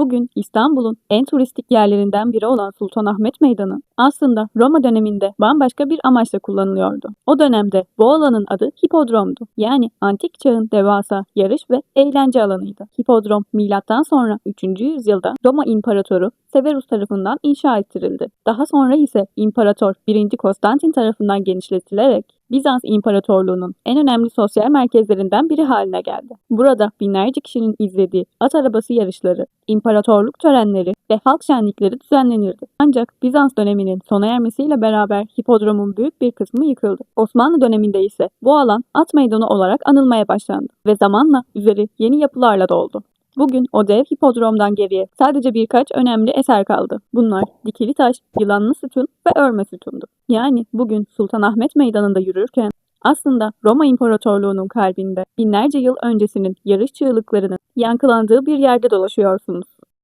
Bugün İstanbul'un en turistik yerlerinden biri olan Sultanahmet Meydanı aslında Roma döneminde bambaşka bir amaçla kullanılıyordu. O dönemde bu alanın adı hipodromdu. Yani antik çağın devasa yarış ve eğlence alanıydı. Hipodrom milattan sonra 3. yüzyılda Roma İmparatoru Severus tarafından inşa ettirildi. Daha sonra ise İmparator 1. Konstantin tarafından genişletilerek Bizans İmparatorluğu'nun en önemli sosyal merkezlerinden biri haline geldi. Burada binlerce kişinin izlediği at arabası yarışları, imparatorluk törenleri ve halk şenlikleri düzenlenirdi. Ancak Bizans döneminin sona ermesiyle beraber hipodromun büyük bir kısmı yıkıldı. Osmanlı döneminde ise bu alan at meydanı olarak anılmaya başlandı ve zamanla üzeri yeni yapılarla doldu. Bugün o dev hipodromdan geriye sadece birkaç önemli eser kaldı. Bunlar Dikili Taş, Yılanlı Sütun ve Örme Sütun'du. Yani bugün Sultanahmet Meydanı'nda yürürken aslında Roma İmparatorluğu'nun kalbinde binlerce yıl öncesinin yarış çığlıklarının yankılandığı bir yerde dolaşıyorsunuz.